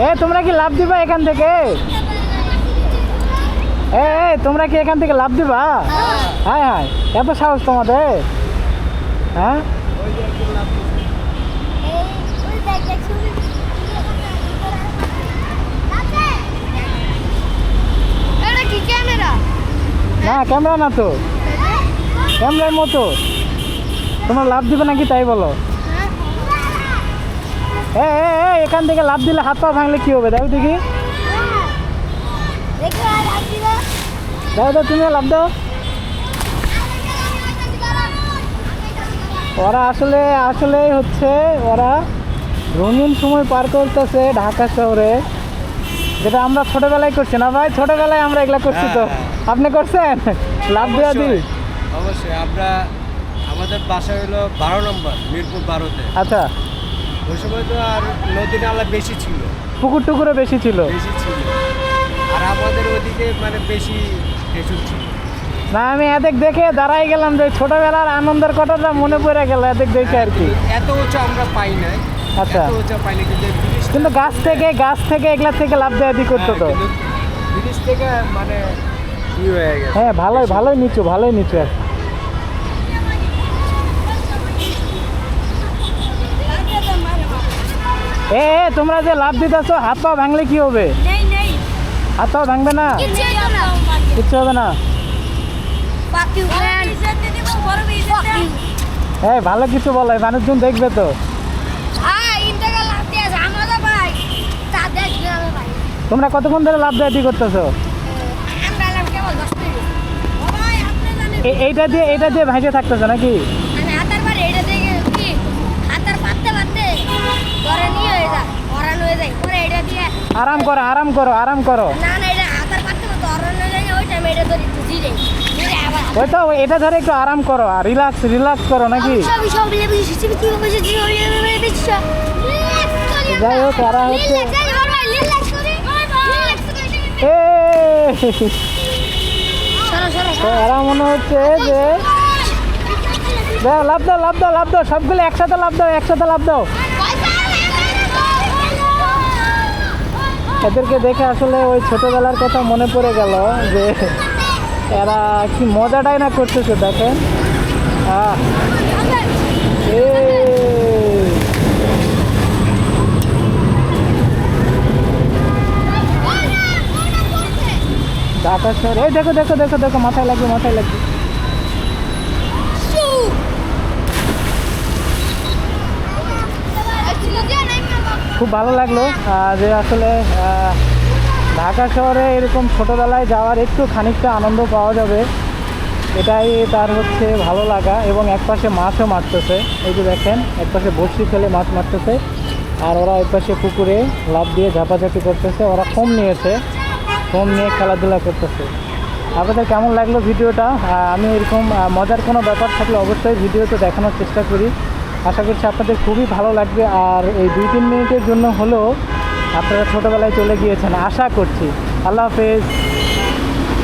এ, তোমরা কি লাভ দিবা এখান থেকে? এ তোমরা কি এখান থেকে লাভ দিবা? হ্যাঁ হ্যাঁ এত সাহস তোমাদের। হ্যাঁ? না, ক্যামেরা না তো। ক্যামেরার মতো। তোমরা লাভ দিবে নাকি তাই বলো। এ, এখান থেকে লাভ দিলে হাত পা ভাঙলে কি হবে? দেখো দেখি। দাও দাও তুমিও লাভ দাও। ওরা আসলে আসলে হচ্ছে ওরা রঙিন সময় পার করতেছে ঢাকা শহরে। যেটা আমরা ছোটবেলায় করছি না ভাই? ছোটবেলায় আমরা এগুলা করছি তো। হ্যাঁ, আপনি করছেন? লাভ দেওয়া অবশ্যই, অবশ্যই। আমরা আমাদের বাসা হলো বারো নম্বর মিরপুর বারোতে। আচ্ছা। ওই সময় তো আর নদী নালা বেশি ছিল। পুকুর টুকুরে বেশি ছিল? বেশি ছিল। আর আমাদের ওদিকে মানে বেশি হেঁচুর ছিল। না আমি এদিক দেখে দাঁড়াই গেলাম যে ছোটবেলার আনন্দের কথাটা মনে পড়ে গেল এদিক দেখে আর কি। এত উঁচু আমরা পাই নাই। আচ্ছা। এত উঁচু পাইনি কিন্তু কিন্তু গাছ থেকে গাছ থেকে এগুলা থেকে লাভ দেওয়া দি করতো তো। হ্যাঁ, থেকে মানে হয়ে হ্যাঁ ভালোই ভালোই নিচু ভালোই নিচু আর এ তোমরা যে লাভ দিতেছো হাত পা ভাঙলে কি হবে? নেই নেই। হাত পা ভাঙবে না? কিচ্ছু হবে না. হ্যাঁ। ভালো কিছু বলো মানুষজন দেখবে তো। ভাই। তোমরা কতক্ষণ ধরে লাভ দেওয়া দি করতেছো? আমরা এলাম কেবল দশ মিনিট। ও ভাই, আপনি জানেন, এ- এইটা দিয়ে এইটা দিয়ে ভাইসে থাকতেছো নাকি মানে হাতার বাড়ি এটা দেখে কি, হাতার পাততে পাততে ঘরে নিয়ে হয়ে যায়, অরান হয়ে যায়। পরে এটা দিয়ে, আরাম করো আরাম করো আরাম করো। ওই তো এটা ধরে একটু আরাম করো আর রিল্যাক্স রিল্যাক্স করো নাকি? যাই হোক, এরা হচ্ছে- এরা মনে হচ্ছে যে দাও লাভ দাও লাভ দাও লাভ দাও সবগুলো একসাথে লাভ দাও একসাথে লাভ দাও। এদেরকে দেখে আসলে ওই ছোটোবেলার কথা মনে পড়ে গেল যে এরা কি মজাটাই না করতেছে, দেখেন। এই দেখো দেখো দেখো দেখো, মাথায় লাগবে মাথায় লাগবে। খুব ভালো লাগল। যে আসলে ঢাকা শহরে এরকম ছোটোবেলায় যাওয়ার একটু খানিকটা আনন্দ পাওয়া যাবে। এটাই তার হচ্ছে ভালো লাগা এবং একপাশে মাছও মারতেছে। এই যে দেখেন একপাশে বড়শি ফেলে মাছ মারতেছে। আর ওরা একপাশে পুকুরে লাভ দিয়ে ঝাপাঝাপি করতেছে। ওরা ফোম নিয়েছে ফোম নিয়ে খেলাধুলা করতেছে। আপনাদের কেমন লাগল ভিডিওটা? আমি এরকম মজার কোনো ব্যাপার থাকলে অবশ্যই ভিডিওতে দেখানোর চেষ্টা করি। আশা করছি আপনাদের খুবই ভালো লাগবে। আর এই দুই তিন মিনিটের জন্য হলেও আপনারা ছোটোবেলায় চলে গিয়েছেন। আশা করছি। আল্লাহ হাফেজ।